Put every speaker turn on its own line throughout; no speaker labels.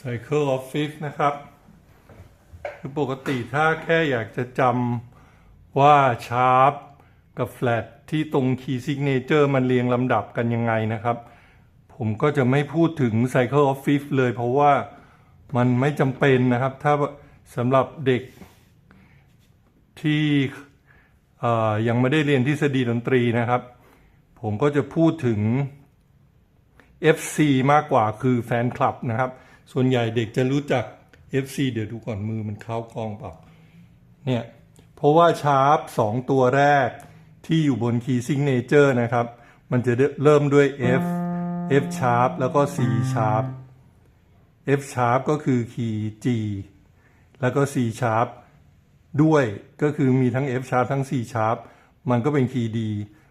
Cycle of Fifth นะครับ คือปกติถ้าแค่อยากจะจำว่าชาร์ปกับแฟลตที่ตรง Key Signature มันเรียงลำดับกันยังไงนะครับ ผมก็จะไม่พูดถึง Cycle of Fifth เลยเพราะว่ามันไม่จำเป็นนะครับ ถ้าสำหรับเด็กที่ยังไม่ได้เรียนทฤษฎีดนตรีนะครับ ผมก็จะพูดถึง FC มากกว่าคือแฟนคลับนะครับ ส่วนใหญ่เด็กจะรู้จัก FC เดี๋ยวดูก่อนมือมันเข้ากองเปล่าเนี่ย เพราะว่าชาร์ปสองตัวแรกที่อยู่บน Key Signature นะครับ มันจะเริ่มด้วย F F sharp แล้วก็ C sharp F sharp ก็คือ Key G แล้วก็ C sharp ด้วยก็คือมีทั้ง F sharp ทั้ง C sharp มันก็เป็นคีย์ D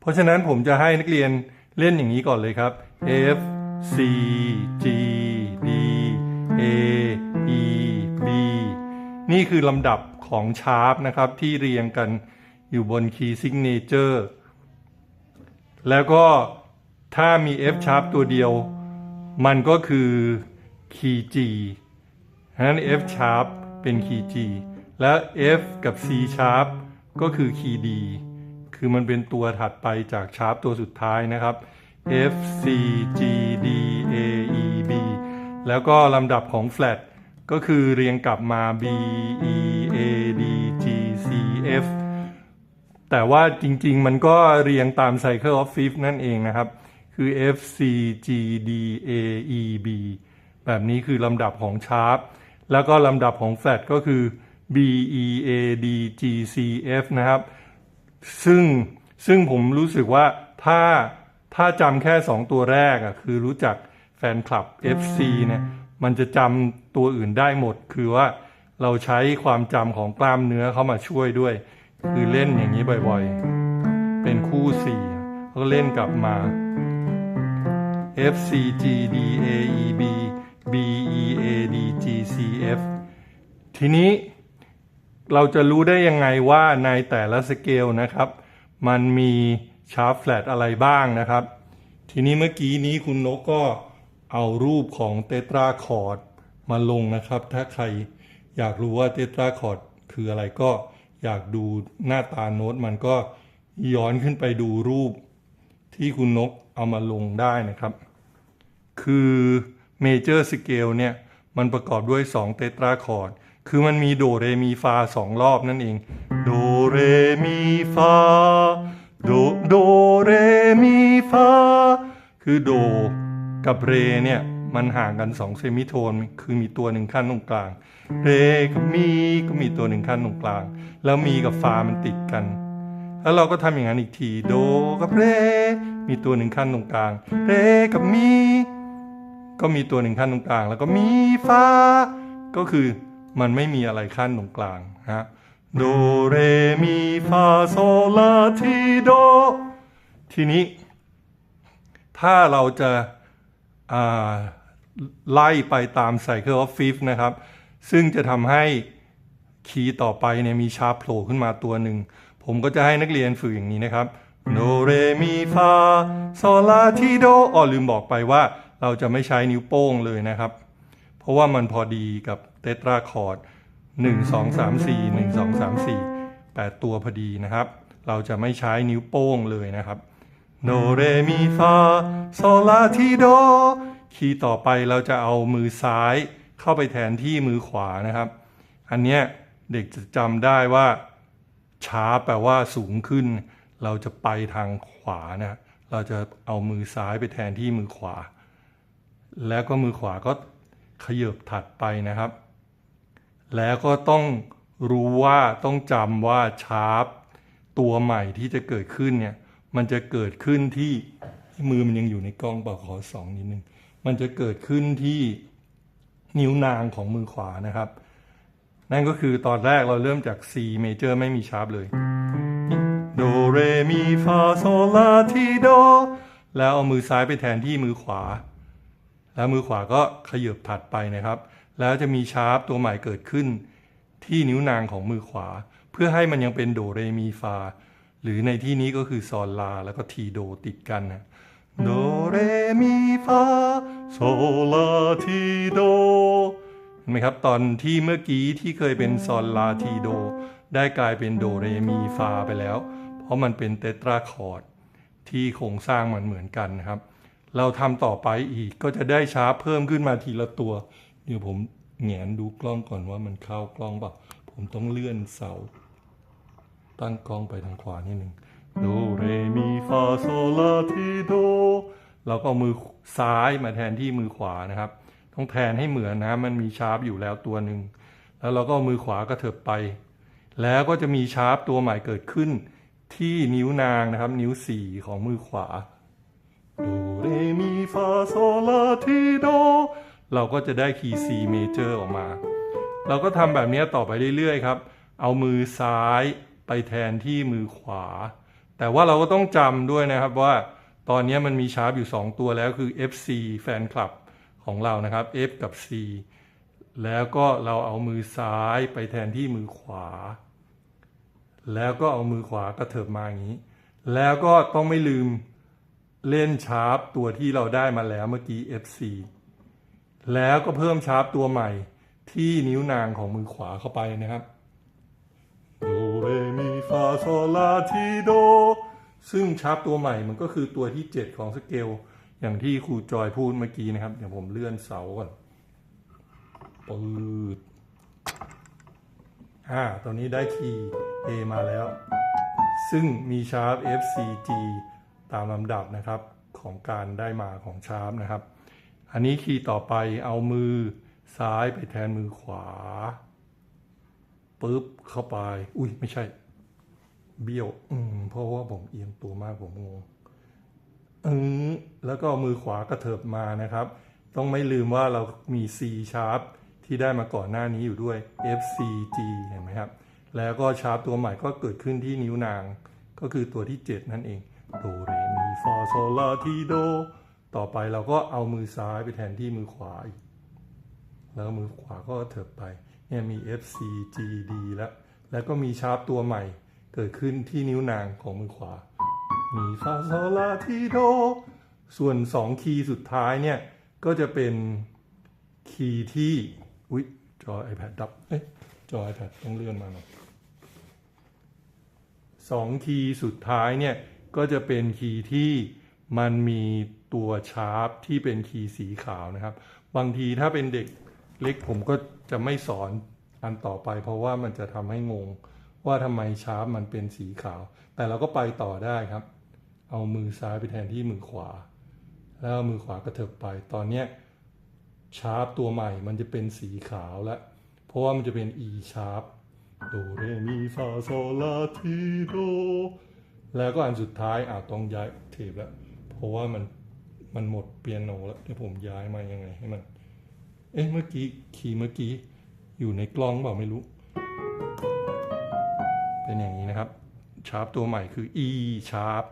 เพราะฉะนั้นผมจะให้นักเรียนเล่นอย่างนี้ก่อนเลยครับ F C G D A E B นี่คือลำดับของชาร์ปนะครับที่เรียงกันอยู่บน Key Signature แล้วก็ถ้ามี F sharp ตัวเดียว มันก็คือ Key G ฉะนั้น F sharp เป็น Key G แล้ว F กับ C sharp ก็คือ Key D คือมันเป็นตัวถัดไปจากชาร์ปตัวสุดท้ายนะครับ F C G D A E แล้วก็ลำดับของ flat ก็คือเรียงกลับมา B E A D G C F แต่ว่าจริงๆ มันก็เรียงตาม Cycle of Fifth นั่นเองนะครับ คือ F C G D A E B แบบนี้คือลำดับของชาร์ปแล้วก็ลำดับของแฟลตก็คือ B E A D G C F นะครับ ซึ่งซึ่งผมรู้สึกว่าถ้าถ้าจำแค่ 2 ตัวแรกอะคือรู้จัก แฟนคลับ FC เนี่ยมันจะจำตัวอื่นได้หมด คือว่าเราใช้ความจำของกล้ามเนื้อเข้ามาช่วยด้วย คือเล่นอย่างนี้บ่อยๆ เป็นคู่สี่แล้วก็เล่นกลับมา F C G D A E B B E A D G C F ทีนี้เราจะรู้ได้ยังไงว่าในแต่ละสเกลนะครับ มันมีชาร์ปแฟลตอะไรบ้างนะครับ ทีนี้เมื่อกี้นี้คุณนกก็ เอารูปของเตตราคอร์ดมาลงนะครับ ถ้าใครอยากรู้ว่าเตตราคอร์ดคืออะไรก็อยากดูหน้าตาโน้ตมันก็ย้อนขึ้นไปดูรูปที่คุณนกเอามาลงได้นะครับ คือเมเจอร์สเกลเนี่ย มันประกอบด้วย 2 เตตราคอร์ด คือมันมีโดเรมีฟาสองรอบนั่นเอง โดเรมีฟา โด โดเรมีฟา คือโด กับเรเนี่ยมันห่างกัน2เซมิโทนคือมีตัวหนึ่งขั้นตรงกลาง เรกับมีก็มีตัวหนึ่งขั้นตรงกลาง แล้วมีกับฟามันติดกัน แล้วเราก็ทำอย่างนั้นอีกที โดกับเรมีตัวหนึ่งขั้นตรงกลาง เรกับมีก็มีตัวหนึ่งขั้นตรงกลาง แล้วก็มีฟาก็คือมันไม่มีอะไรขั้นตรงกลางฮะโดเรมีฟาโซลาทีโด ทีนี้ ถ้าเราจะ ไล่ไปตาม Cycle of Fifth นะครับ ซึ่งจะทำให้คีย์ต่อไปเนี่ยมีชาร์ปโผล่ขึ้นมาตัวหนึ่ง ผมก็จะให้นักเรียนฝึกอย่างนี้นะครับโดเรมีฟาโซลาทีโดอ๋อลืมบอกไปว่าเราจะไม่ใช้นิ้วโป้งเลยนะครับ เพราะว่ามันพอดีกับเตตราคอร์ด1 2 3 4 1 2 3 4 8 ตัวพอดีนะครับ เราจะไม่ใช้นิ้วโป้งเลยนะครับ โดเรมีฟาโซลาทีโด คีย์ต่อไปเราจะเอามือซ้ายเข้าไปแทนที่มือขวานะครับ อันเนี้ยเด็กจะจำได้ว่า ช้าแปลว่าสูงขึ้น เราจะไปทางขวานะเราจะเอามือซ้ายไปแทนที่มือขวา แล้วก็มือขวาก็ขยบถัดไปนะครับ แล้วก็ต้องรู้ว่าต้องจำว่าชาร์ปตัวใหม่ที่จะเกิดขึ้นเนี่ย มันจะเกิดขึ้นที่มือมันยังอยู่ในกล้องเปล่าขอสองนิดนึงมันจะเกิดขึ้นที่นิ้วนางของมือขวานะครับ นั่นก็คือตอนแรกเราเริ่มจาก C major ไม่มีชาร์ปเลยโดเรมีฟาโซลาทีโดแล้วเอามือซ้ายไปแทนที่มือขวา แล้วมือขวาก็ขยับถัดไปนะครับ แล้วจะมีชาร์ปตัวใหม่เกิดขึ้น ที่นิ้วนางของมือขวา เพื่อให้มันยังเป็นโดเรมีฟา หรือในที่นี้ก็คือซอลลาแล้วก็ทีโดติดกันนะโดเรมีฟาโซลาทีโดเห็นไหมครับตอนที่เมื่อกี้ที่เคยเป็นซอลลาทีโด ได้กลายเป็นโดเรมีฟาไปแล้ว เพราะมันเป็นเตตราคอร์ดที่โครงสร้างมันเหมือนกันนะครับ เราทำต่อไปอีกก็จะได้ชาร์ปเพิ่มขึ้นมาทีละตัว เดี๋ยวผมแหงนดูกล้องก่อนว่ามันเข้ากล้องเปล่าผมต้องเลื่อนเสา ตั้งกล้องไปทางขวานิดหนึ่งโดเรมีฟาโซลาทีโดเราก็มือซ้ายมาแทนที่มือขวานะครับ ต้องแทนให้เหมือนนะมันมีชาร์ปอยู่แล้วตัวหนึ่งแล้วเราก็มือขวากระเถิบไป แล้วก็จะมีชาร์ปตัวใหม่เกิดขึ้น ที่นิ้วนางนะครับ นิ้วสี่ของมือขวาโดเรมีฟาโซลาทีโดเราก็จะได้คีย์ C major ออกมา เราก็ทำแบบนี้ต่อไปเรื่อยๆครับ เอามือซ้าย ไปแทนที่มือขวา แต่ว่าเราก็ต้องจำด้วยนะครับว่าตอนนี้มันมีชาร์ปอยู่ 2 ตัวแล้วคือ FC แฟนคลับของเรานะครับ F กับ C แล้วก็เราเอามือซ้ายไปแทนที่มือขวา แล้วก็เอามือขวากระเถิบมาอย่างนี้ แล้วก็ต้องไม่ลืมเล่นชาร์ปตัวที่เราได้มาแล้วเมื่อกี้ FC แล้วก็เพิ่มชาร์ปตัวใหม่ที่นิ้วนางของมือขวาเข้าไปนะครับ เรมีฟาโซลาทีโด ซึ่งชาร์ปตัวใหม่มันก็คือตัวที่ 7 ของสเกล อย่างที่ครูจอยพูดเมื่อกี้นะครับ เดี๋ยวผมเลื่อนเสาก่อนปืดอ่าตอนนี้ได้คีย์ A มาแล้ว ซึ่งมีชาร์ป F C G ตามลำดับนะครับของการได้มาของชาร์ปนะครับ อันนี้คีย์ต่อไปเอามือซ้ายไปแทนมือขวา ปุ๊บเข้าไป อุ้ยไม่ใช่ เบี้ยว อืมเพราะว่าผมเอียงตัวมากผมงงอืมแล้วก็มือขวากระเถิบมานะครับ ต้องไม่ลืมว่าเรามี C sharp ที่ได้มาก่อนหน้านี้อยู่ด้วย F C G เห็นไหมครับ แล้วก็ชาร์ปตัวใหม่ก็เกิดขึ้นที่นิ้วนาง ก็คือตัวที่ 7 นั่นเองโดเรมีฟาโซลาทีโด ต่อไปเราก็เอามือซ้ายไปแทนที่มือขวาอีกแล้วมือขวาก็เถิบไป เนี่ยมี F C G D แล้ว แล้วก็มีชาร์ปตัวใหม่ เกิดขึ้นที่นิ้วนางของมือขวา มีฟาโซลาทีโด ส่วน 2 คีย์สุดท้ายเนี่ย ก็จะเป็นคีย์ที่ อุ๊ย จอ iPad ดับ เอ๊ะ จอ iPad ต้องเลื่อนมาหน่อยสองคีย์สุดท้ายเนี่ย ก็จะเป็นคีย์ที่มันมีตัวชาร์ปที่เป็นคีย์สีขาวนะครับ บางทีถ้าเป็นเด็กเล็กผมก็ จะไม่สอนอันต่อไป เพราะว่ามันจะทำให้งง ว่าทำไมชาร์ปมันเป็นสีขาว แต่เราก็ไปต่อได้ครับ เอามือซ้ายไปแทนที่มือขวา แล้วมือขวากระเถิบไป ตอนเนี้ยชาร์ปตัวใหม่มันจะเป็นสีขาวแล้ว เพราะว่ามันจะเป็น E sharp โดเรมีฟาโซลาทีโดแล้วก็อันสุดท้ายอ่าต้องย้ายเทปแล้ว เพราะว่ามันมันหมดเปียโนแล้วเดี๋ยวผมย้ายมายังไงให้มัน เอ๊ะเมื่อกี้คีย์เมื่อกี้อยู่ในกล้องเปล่าไม่รู้ เป็นอย่างนี้นะครับ ชาร์ปตัวใหม่คือ E sharp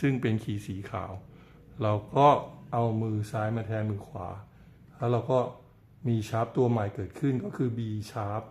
ซึ่งเป็นคีย์สีขาว เราก็เอามือซ้ายมาแทนมือขวา แล้วเราก็มีชาร์ปตัวใหม่เกิดขึ้นก็คือ B sharp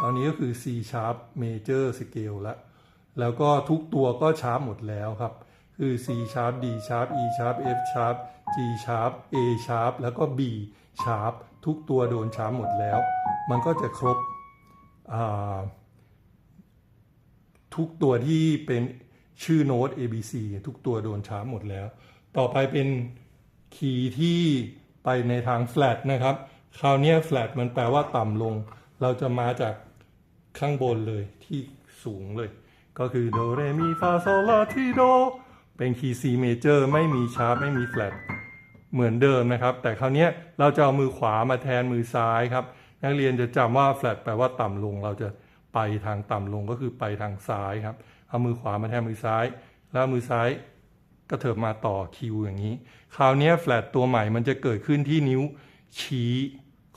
ตอนนี้ก็คือ C sharp major scale แล้ว แล้วก็ทุกตัวก็ชาร์ปหมดแล้วครับ คือ C sharp D sharp E sharp F sharp G sharp A sharp แล้วก็ B sharp ทุกตัวโดนชาร์ปหมดแล้ว มันก็จะครบทุกตัวที่เป็นชื่อโน้ต A B C ทุกตัวโดนชาร์ปหมดแล้ว ต่อไปเป็นคีย์ที่ไปในทาง flat นะครับ คราวนี้ flat มันแปลว่าต่ำลง เราจะมาจากข้างบนเลยที่สูงเลย ก็คือโดเรมีฟาโซลาทีโด เป็นคีย์ C major ไม่มีชาร์ปไม่มี flat เหมือนเดิมนะครับ แต่คราวนี้เราจะเอามือขวามาแทนมือซ้ายครับ นักเรียนจะจำว่า flat แปลว่าต่ำลง เราจะไปทางต่ำลงก็คือไปทางซ้ายครับ เอามือขวามาแทนมือซ้าย แล้วมือซ้ายก็เถิบมาต่อคิวอย่างนี้ คราวนี้ย flat ตัวใหม่มันจะเกิดขึ้นที่นิ้วชี้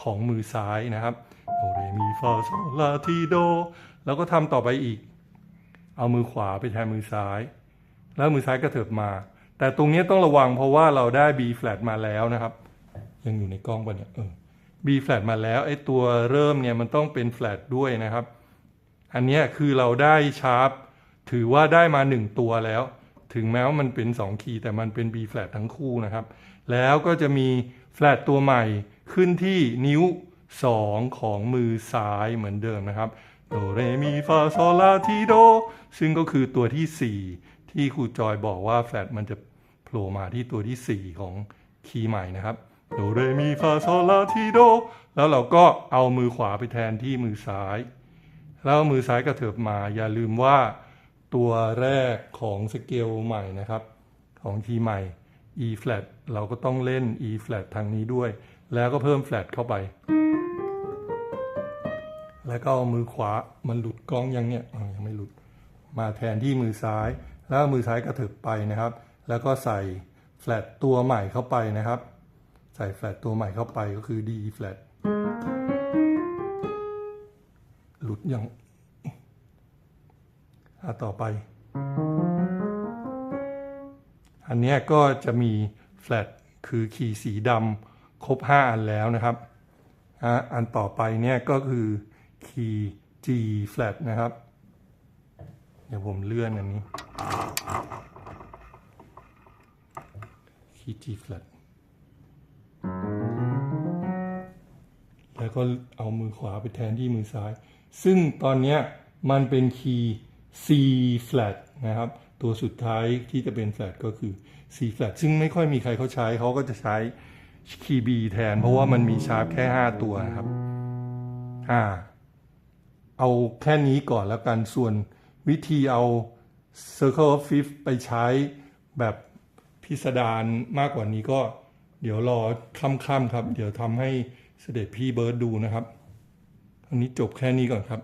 ของมือซ้ายนะครับโดเรมีฟาโซลาทีโด แล้วก็ทำต่อไปอีก เอามือขวาไปแทนมือซ้าย แล้วมือซ้ายก็เถิบมา แต่ตรงนี้ต้องระวังเพราะว่าเราได้ B flat มาแล้วนะครับ ยังอยู่ในกล้องปะเนี่ยเออ B flat มาแล้วไอ้ตัวเริ่มเนี่ยมันต้องเป็น flat ด้วยนะครับ อันนี้คือเราได้ชาร์ปถือว่าได้มาหนึ่งตัวแล้ว ถึงแม้ว่ามันเป็น 2 คีย์แต่มันเป็น B flat ทั้งคู่นะครับ แล้วก็จะมี flat ตัวใหม่ขึ้นที่นิ้ว 2 ของมือซ้ายเหมือนเดิมนะครับโดเรมีฟาโซลาทีโดซึ่งก็คือตัวที่ 4 ที่ครูจอยบอกว่า flat มันจะโผล่มาที่ตัวที่ 4 ของคีย์ใหม่นะครับโดเรมีฟาโซลาทีโดแล้วเราก็เอามือขวาไปแทนที่มือซ้าย แล้วมือซ้ายกระเถิบมา อย่าลืมว่าตัวแรกของสเกลใหม่นะครับ ของคีย์ใหม่ E flat เราก็ต้องเล่น E flat ทางนี้ด้วย แล้วก็เพิ่ม flat เข้าไป แล้วก็เอามือขวามันหลุดกล้องยังเนี่ยยังไม่หลุด มาแทนที่มือซ้าย แล้วมือซ้ายกระเถิบไปนะครับ แล้วก็ใส่ flat ตัวใหม่เข้าไปนะครับ ใส่ flat ตัวใหม่เข้าไปก็คือ D flat หลุดยังอะต่อไป อันเนี้ยก็จะมี flat คือขีย์สีดำครบ 5 อันแล้วนะครับอะอันต่อไปเนี่ยก็คือคีย์ G flat นะครับ เดี๋ยวผมเลื่อนอันนี้ คีย์ G flat แล้วก็เอามือขวาไปแทนที่มือซ้าย ซึ่งตอนนี้มันเป็นคีย์ C flat นะครับ ตัวสุดท้ายที่จะเป็น flat ก็คือ C flat ซึ่งไม่ค่อยมีใครเขาใช้ เขาก็จะใช้คีย์ B แทน เพราะว่ามันมีชาร์ปแค่ 5 ตัวนะครับ อ่า เอาแค่นี้ก่อนแล้วกัน ส่วนวิธีเอา Circle of Fifth ไปใช้แบบ พิสดารมากกว่านี้ก็เดี๋ยวรอค่ำๆครับ เดี๋ยวทำให้เสด็จพี่เบิร์ดดูนะครับอันนี้จบแค่นี้ก่อนครับ